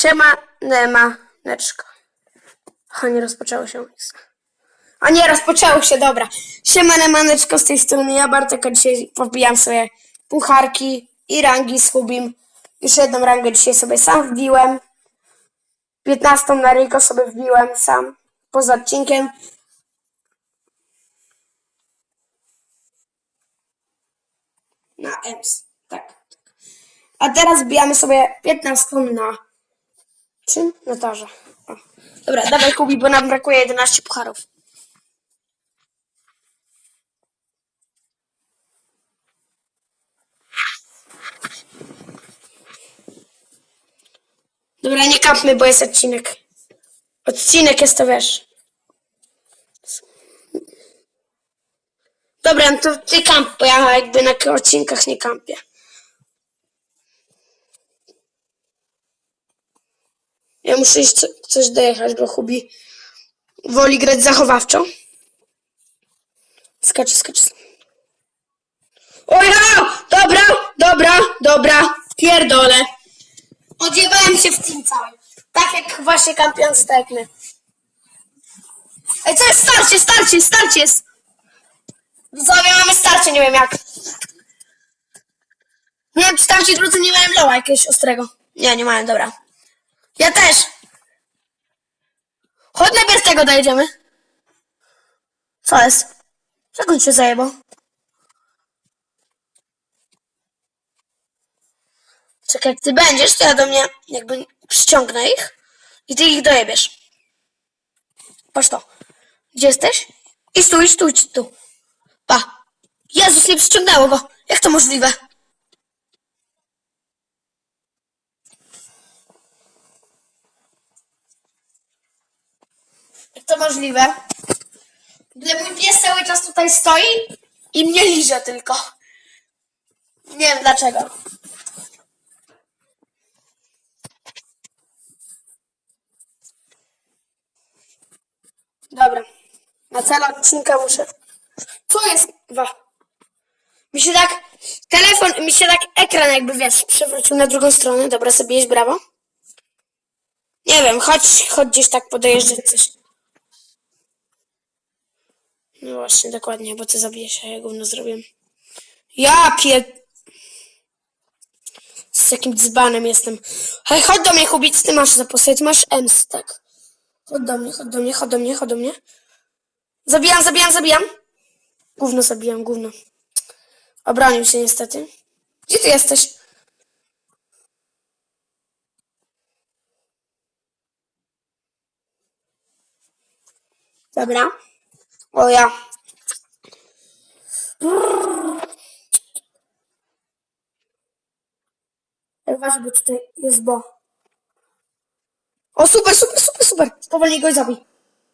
Siema, Nemaneczko. A nie rozpoczęło się. A nie, rozpoczęło się, dobra. Siema, Nemaneczko z tej strony. Ja Bartek, a dzisiaj pobijam sobie pucharki i rangi z Hubim. Już jedną rangę dzisiaj sobie sam wbiłem. 15 na Ryko sobie wbiłem sam. Poza odcinkiem. Na EMS. Tak. A teraz wbijamy sobie 15 na czym? Na torze. O. Dobra, dawaj Kubi, bo nam brakuje 11 pucharów. Dobra, nie kapmy, bo jest odcinek. Odcinek jest to, wiesz. Dobra, no to ty kamp, bo ja jakby na odcinkach nie kampię. Ja muszę iść co, coś dojechać, bo Hubi woli grać zachowawczo. Skacze, skacze. Oja! Dobra, dobra, dobra. Pierdolę. Odziewałem się w tym całym. Tak jak właśnie kampiący jak my. Ej, co jest starcie, starcie, starcie jest. Mamy starcie, nie wiem jak. Nie wiem, czy tam ci drodzy nie mają loła jakiegoś ostrego. Nie, nie mają, dobra. Ja też. Chodź najpierw tego dojedziemy. Co jest? On się zajebał? Czekaj, jak ty będziesz, to ja do mnie jakby przyciągnę ich i ty ich dojebiesz. Patrz to. Gdzie jesteś? I stój, stój, tu. Pa. Jezus, nie przyciągnęło go. Jak to możliwe? To możliwe? Gdy mój pies cały czas tutaj stoi i mnie liże tylko. Nie wiem dlaczego. Dobra. Na cel odcinka muszę. Co jest? Wa. Mi się tak. Telefon, mi się tak ekran jakby wiesz, przewrócił na drugą stronę. Dobra, sobie jest brawo. Nie wiem, chodź, chodź gdzieś tak podojeżdżać coś. No właśnie, dokładnie, bo ty zabijesz, a ja gówno zrobiłem. Ja pie... Z jakim dzbanem jestem. Hej, chodź do mnie, Hubic, ty masz zaposłać, masz EMS, tak. Chodź do mnie, chodź do mnie, chodź do mnie, chodź do mnie. Zabijam, zabijam, zabijam. Gówno zabijam, gówno. Obronił się niestety. Gdzie ty jesteś? Dobra. O ja. Ej, Uważaj, bo tutaj jest bo. O, super, super, super, super. Powoli go zabij.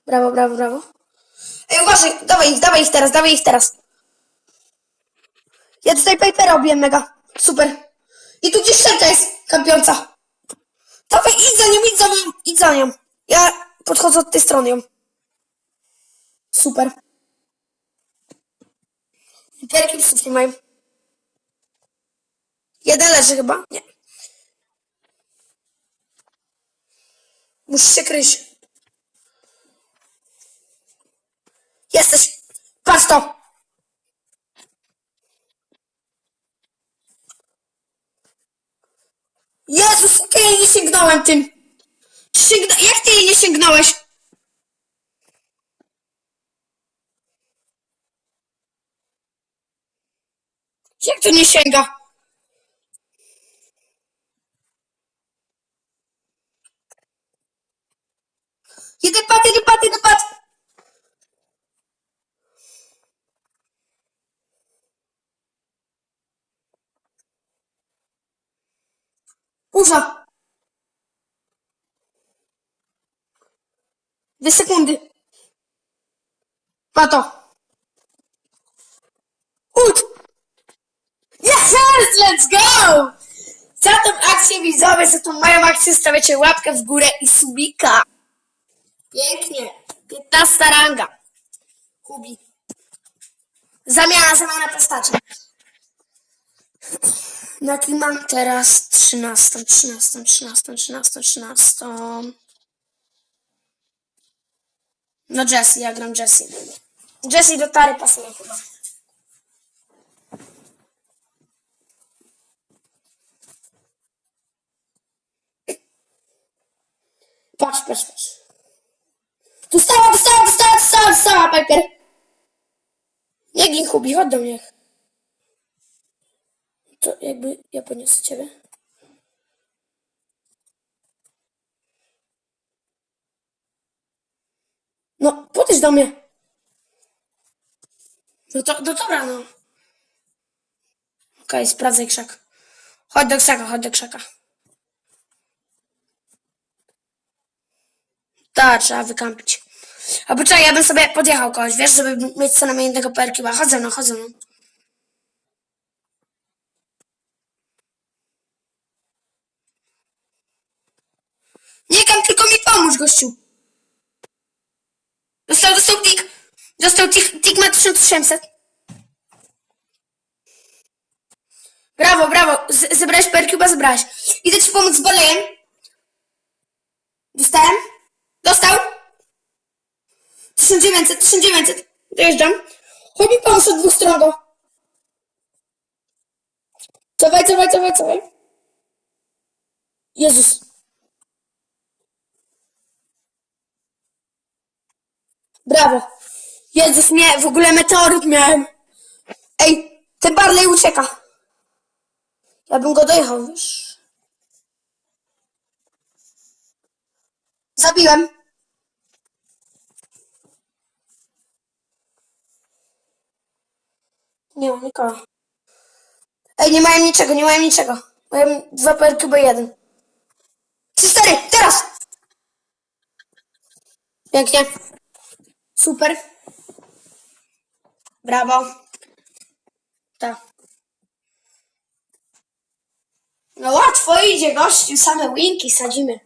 Brawo, brawo, brawo. Ej, uważaj, dawaj ich, dawaj ich teraz, dawaj ich teraz. Ja tutaj Pipera robiłem mega. Super. I tu gdzieś Szelka jest kampiąca. Dawaj, idź za nią, idź za nią, idź za nią. Ja podchodzę od tej strony ją. Super. Literki psów nie mają. Jeden leży chyba? Nie. Musisz się kryć. Jesteś. Patrz. Jezus, jak ja jej nie sięgnąłem tym. Sięgna... Jak ty jej nie sięgnąłeś? Jak to nie sięga? Jeden pad, jeden pad, jeden pad. Uza. Dwie sekundy. Pa let's go! Za tą akcję widzowie, za tą moją akcję stawiacie łapkę w górę i subika. Pięknie. 15 ranga. Kubi. Zamiana, zamiana postaci. Na jakim mam teraz? 13, 13, 13, 13, 13. No Jessie, ja gram Jessie. Jessie do Tary pasuje chyba. Patrz, patrz, patrz. Dostała, dostała, dostała, dostała, dostała, Piper. Nie gin, Hubi, chodź do mnie. To jakby ja poniosę ciebie. No, podejdź do mnie. No to, no dobra, no. Okej, sprawdzaj krzak. Chodź do krzaka, chodź do krzaka. Tak, trzeba wykampić. A poczekaj, ja bym sobie podjechał kogoś, wiesz, żeby mieć co najmniej jednego perkiła. Chodź ze mną, chodź ze mną. Nie kam, tylko mi pomóż, gościu. Dostał, dostał tik. Dostał tik, tik ma 1800. Brawo, brawo. Z, zebrałeś perkiuba, zebrałeś. Idę ci pomóc z balejem. Dostałem? Dostał? 1900, 1900. Dojeżdżam. Mi pomóż od dwóch stron go. Cofaj, cofaj, cofaj, cofaj. Jezus. Brawo. Jezus, nie, w ogóle meteoryt miałem. Ej, ten Barley ucieka. Ja bym go dojechał, wiesz. Zabiłem. Nie mam nikogo. Ej, nie mają niczego, nie mają niczego. Mają dwa perki, bo jeden. Trzy, cztery, teraz! Pięknie. Super. Brawo. Tak. No łatwo idzie, gościu, same winki sadzimy.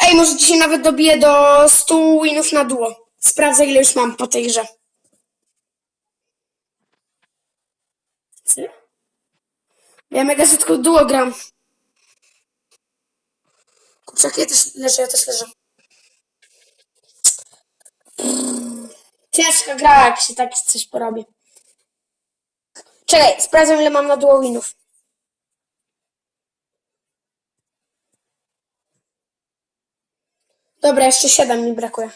Ej, może dzisiaj nawet dobiję do 100 winów na duo. Sprawdzę, ile już mam po tej grze. Co? Ja mega rzadko duo gram. Kurczak, ja też leżę, ja też leżę. Ciężka gra, jak się tak coś porobi. Czekaj, sprawdzę, ile mam na duo winów. Dobra, jeszcze 7 mi brakuje.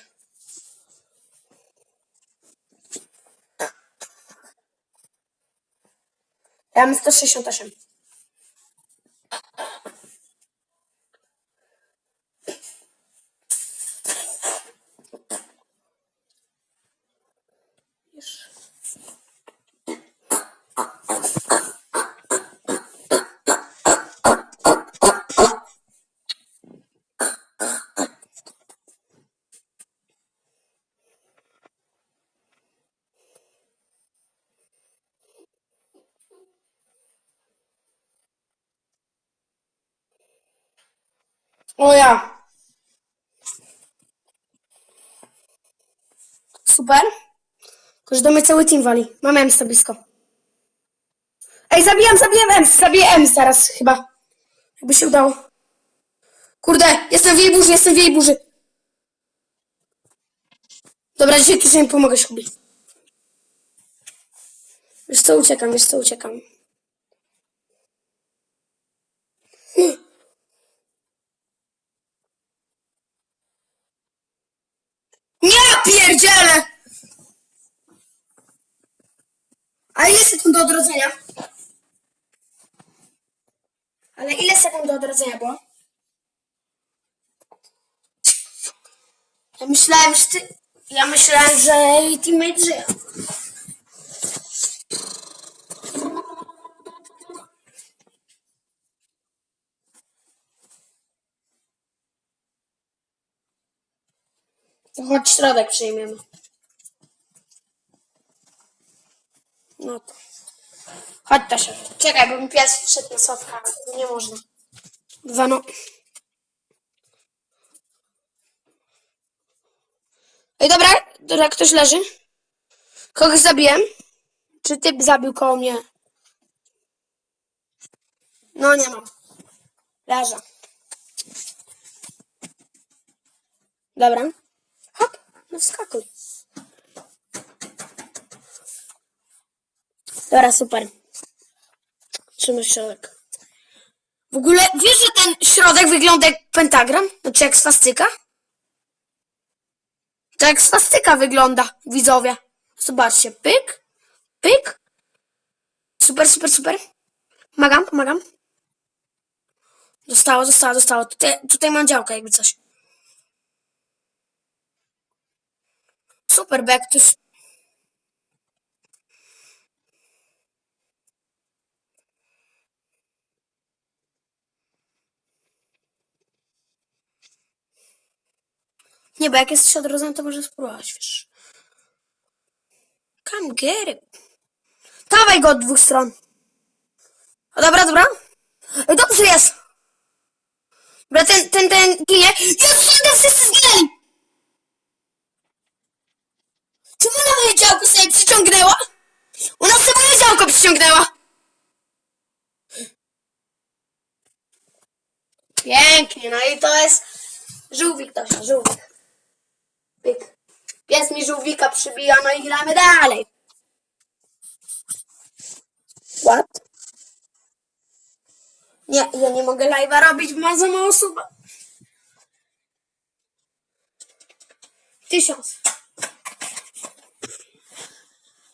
Ja mam 168. Już. O ja. Super. Że do mnie cały team wali. Mam Emsa blisko. Ej, zabijam, zabijam Ems. Zabiję Ems zaraz chyba. Jakby się udało. Kurde, jestem w jej burzy, jestem w jej burzy. Dobra, dzisiaj tu sobie pomogę, Shubi. Wiesz co, uciekam, wiesz co, uciekam. Nie pierdzielę! A ile sekund do odrodzenia? Ale ile sekund do odrodzenia było? Ja myślałem, że ty... Ja myślałem, że jej teammate żyje. Chodź środek przyjmiemy. No to. Chodź Tasia. Czekaj, bo mi pies wszedł na sławka. Nie można. Dwa no. Ej, dobra, dobra, ktoś leży. Kogoś zabiłem? Czy typ zabił koło mnie? No nie mam. Leżę. Dobra. Hop, no wskakuj. Dobra, super. Trzymaj środek. W ogóle wiesz, że ten środek wygląda jak pentagram? Znaczy jak swastyka? To jak swastyka wygląda, widzowie. Zobaczcie, pyk, pyk. Super, super, super. Pomagam, pomagam. Zostało, zostało, zostało. Tutaj, tutaj mam działkę, jakby coś. Super, bo jak Nie, bo jak jesteś odrodzony, to możesz spróbować, wiesz. Come get it. Dawaj go od dwóch stron. O, dobra, dobra. Ej, Dobrze jest. Dobra, ten, ten, ten ginie. Jezus, ten wszyscy zginęli. Czemu na moje działko sobie przyciągnęła? Ona sobie moje działko przyciągnęła. Pięknie, no i to jest żółwik, Tosia, żółwik. Pyk. Pies mi żółwika przybija, no i gramy dalej. What? Nie, ja nie mogę live'a robić, ma za mało osób. Tysiąc.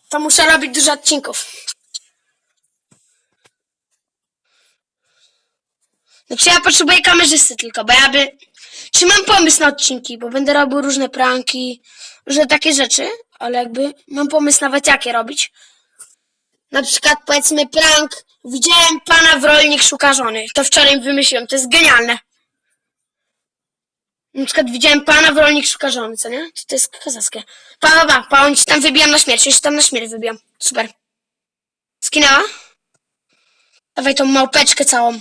To muszę robić dużo odcinków. Znaczy ja potrzebuję kamerzysty tylko, bo ja by... Czy mam pomysł na odcinki, bo będę robił różne pranki, różne takie rzeczy, ale jakby mam pomysł nawet jakie robić. Na przykład powiedzmy prank, widziałem pana w rolnik szuka żony. To wczoraj wymyśliłem, to jest genialne. Na przykład widziałem pana w rolnik szuka żony, co nie? To, to jest kozackie. Pa, pa, pa, pa, oni ci tam wybijam na śmierć, się tam na śmierć wybijam. Super. Skinęła? Dawaj tą małpeczkę całą.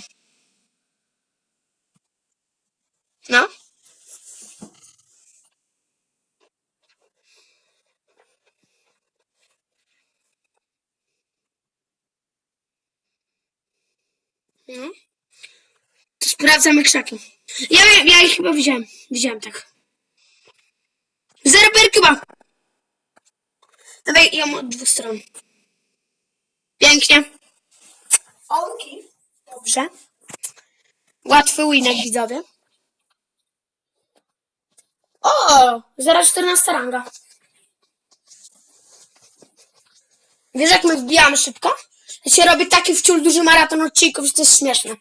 No. No. To sprawdzamy krzaki. Ja, ja ich chyba widziałem. Widziałem tak. Zero perki ma. Dawaj ją od dwóch stron. Pięknie. Ołki. Dobrze. Łatwy winek, widzowie. O! 0,14 ranga. Wiesz, jak my wbijamy szybko? Ja się robi taki wciul duży maraton odcinków, że to jest śmieszne.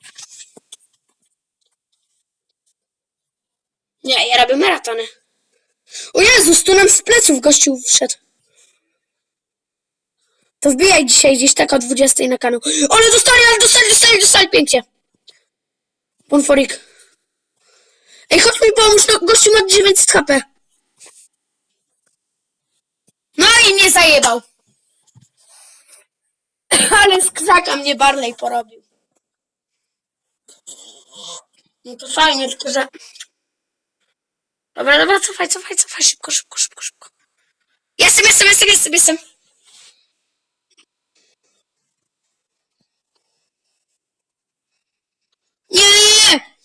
Nie, ja robię maratony. O Jezus, tu nam z pleców gościu wszedł. To wbijaj dzisiaj gdzieś tak o 20 na kanał. Ale dostali, ale dostali, dostali, dostali, pięknie. Bonforik. Ej, chodź mi pomóż, no gościu ma 900 HP. No i mnie zajebał. Ale z krzaka mnie Barley porobił. No to fajnie, tylko że... Dobra, dobra, cofaj, cofaj, cofaj, szybko, szybko, szybko, szybko. Jestem, jestem, jestem, jestem, jestem. Nie, nie, nie!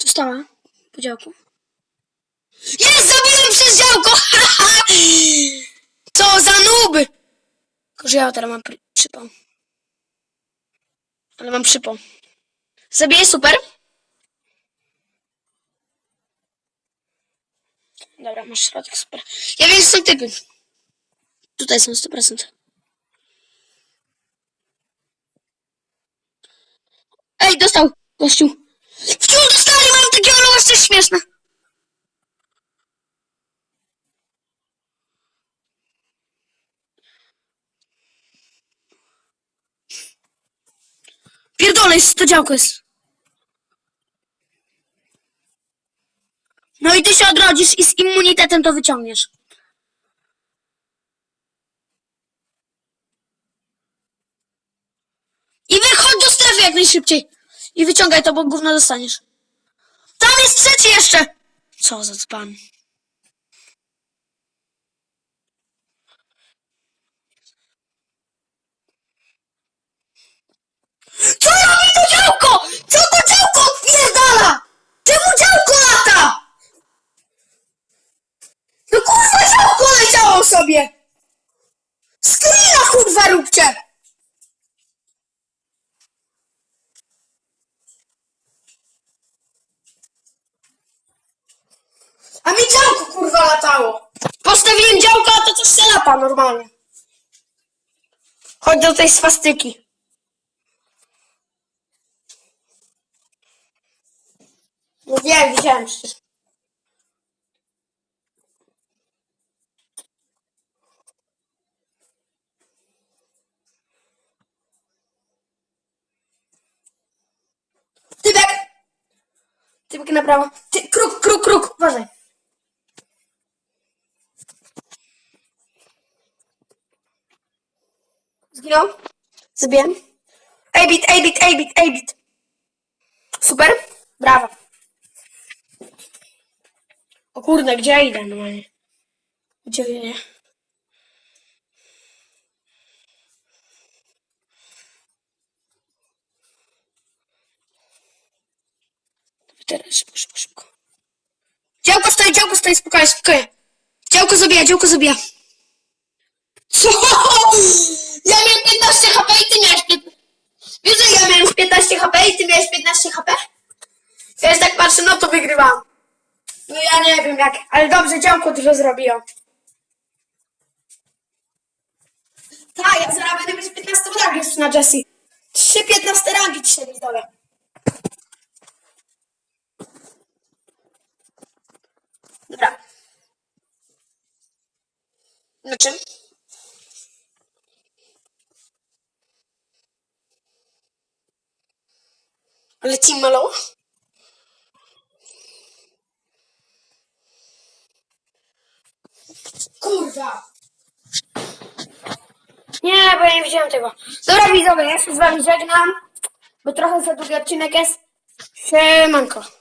Dostała po działku. Jest, zabiłem przez działko! Co za nuby! Tylko, że ja teraz mam przypał. Ale mam przypał. Zabiję, super. Dobra, masz środek, super. Ja wiem, że są typy. Tutaj są 100%. Ej, dostał, gościu. Wciąż dostali, mam takie olowe, to jest śmieszne. Pierdolę, to działko jest. No i ty się odrodzisz i z immunitetem to wyciągniesz. I wychodź do strefy jak najszybciej. I wyciągaj to, bo gówno dostaniesz. Tam jest trzeci jeszcze! Co za dzban. Co robi to działko? Co to działko odpierdala? Czemu działko lata? No kurwa działko leciało sobie! Screena kurwa róbcie! A mi działko kurwa latało! Postawiłem działko, a to coś się lata normalnie. Chodź do tej swastyki. Wiem, widziałem przecież. Tybek! Tybek na prawo. Ty, kruk, kruk, kruk, uważaj. Zginął? Zabiłem. A-bit, A-bit, A-bit, A-bit. Super, brawo. O kurde, gdzie ja idę normalnie? Gdzie ja Teraz szybko, szybko, szybko. Działko stoi, działko stoi, spokojnie, spokojnie. Działko zabija, działko zabija. Co? Ja miałem 15 HP i ty miałeś 15. Wiesz, że ja miałem 15 HP i ty miałeś 15 HP? Ja tak patrzę, no to wygrywam. No ja nie wiem jak, ale dobrze, działko dużo zrobiło. Tak, ja zaraz będę mieć 15 rangi już na Jessie. 3 15 rangi dzisiaj mi dole. Dobra. Na czym? Ale Team Malo? Bo ja nie widziałem tego. Dobra widzowie, ja się z wami żegnam, bo trochę za długi odcinek jest. Siemanko.